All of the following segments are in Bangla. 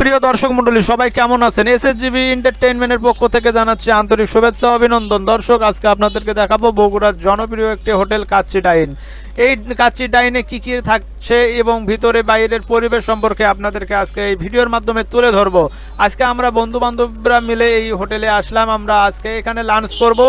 প্রিয় দর্শক মণ্ডলী সবাই কেমন আছেন? এস এস জিবি এন্টারটেইনমেন্টের পক্ষ থেকে জানাচ্ছি আন্তরিক শুভেচ্ছা অভিনন্দন। দর্শক আজকে আপনাদেরকে দেখাবো বগুড়ার জনপ্রিয় একটি হোটেল কাচ্চি ডাইন। এই কাচ্চি ডাইনে কি কি থাকছে এবং ভিতরে বাইরের পরিবেশ সম্পর্কে আপনাদেরকে আজকে এই ভিডিওর মাধ্যমে তুলে ধরবো। আজকে আমরা বন্ধু বান্ধবরা মিলে এই হোটেলে আসলাম আমরা আজকে এখানে লাঞ্চ করব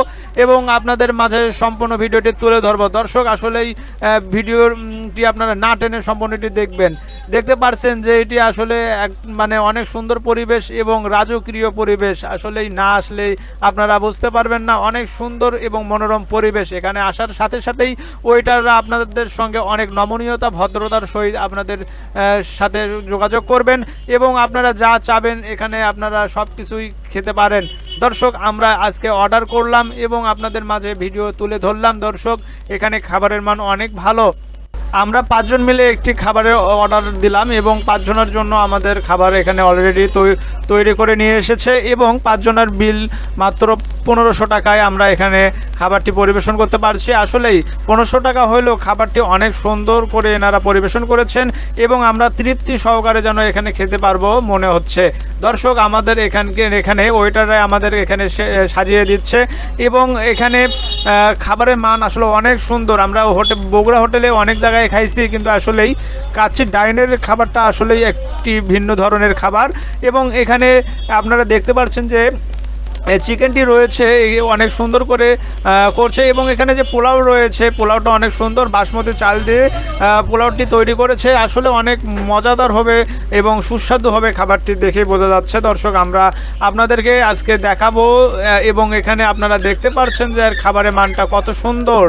এবং আপনাদের মাঝে সম্পূর্ণ ভিডিওটি তুলে ধরবো। দর্শক আসলেই আহ, ভিডিওটি আপনারা না টেনে সম্পূর্ণটি দেখবেন। দেখতে পারছেন যে এটি আসলে এক মানে অনেক সুন্দর পরিবেশ এবং রাজকীয় পরিবেশ। আসলেই না আসলেই আপনারা বুঝতে পারবেন না, অনেক সুন্দর এবং মনোরম পরিবেশ। এখানে আসার সাথে সাথেই ওইটাররা আপনাদের সঙ্গে অনেক নমনীয়তা, ভদ্রতার সহিত আপনাদের সাথে যোগাযোগ করবেন এবং আপনারা যা চাবেন এখানে আপনারা সব কিছুই খেতে পারেন। দর্শক, আমরা আজকে অর্ডার করলাম এবং আপনাদের মাঝে ভিডিও তুলে ধরলাম। দর্শক, এখানে খাবারের মান অনেক ভালো। আমরা পাঁচজন মিলে একটি খাবারের অর্ডার দিলাম এবং পাঁচজনের জন্য আমাদের খাবার এখানে অলরেডি তৈরি করে নিয়ে এসেছে এবং পাঁচজনের বিল মাত্র পনেরোশো টাকায় আমরা এখানে খাবারটি পরিবেশন করতে পারছি। আসলেই পনেরোশো টাকা হলেও খাবারটি অনেক সুন্দর করে এনারা পরিবেশন করেছেন এবং আমরা তৃপ্তি সহকারে যেন এখানে খেতে পারব মনে হচ্ছে। দর্শক, আমাদের এখানকে, এখানে ওয়েটাররা আমাদের এখানে সাজিয়ে দিচ্ছে এবং এখানে খাবারের মান আসলে অনেক সুন্দর। আমরা হোটেল বগুড়া হোটেলে অনেক জায়গায় খাইছি কিন্তু আসলেই কাচ্চি ডাইনের খাবারটা আসলেই একটি ভিন্ন ধরনের খাবার এবং এখানে আপনারা দেখতে পাচ্ছেন যে চিকেনটি রয়েছে অনেক সুন্দর করে করছে এবং এখানে যে পোলাও রয়েছে, পোলাওটা অনেক সুন্দর, বাসমতি চাল দিয়ে পোলাওটি তৈরি করেছে। আসলে অনেক মজাদার হবে এবং সুস্বাদু হবে খাবারটি দেখে বোঝা যাচ্ছে। দর্শক, আমরা আপনাদেরকে আজকে দেখাবো এবং এখানে আপনারা দেখতে পাচ্ছেন যে খাবারের মানটা কত সুন্দর।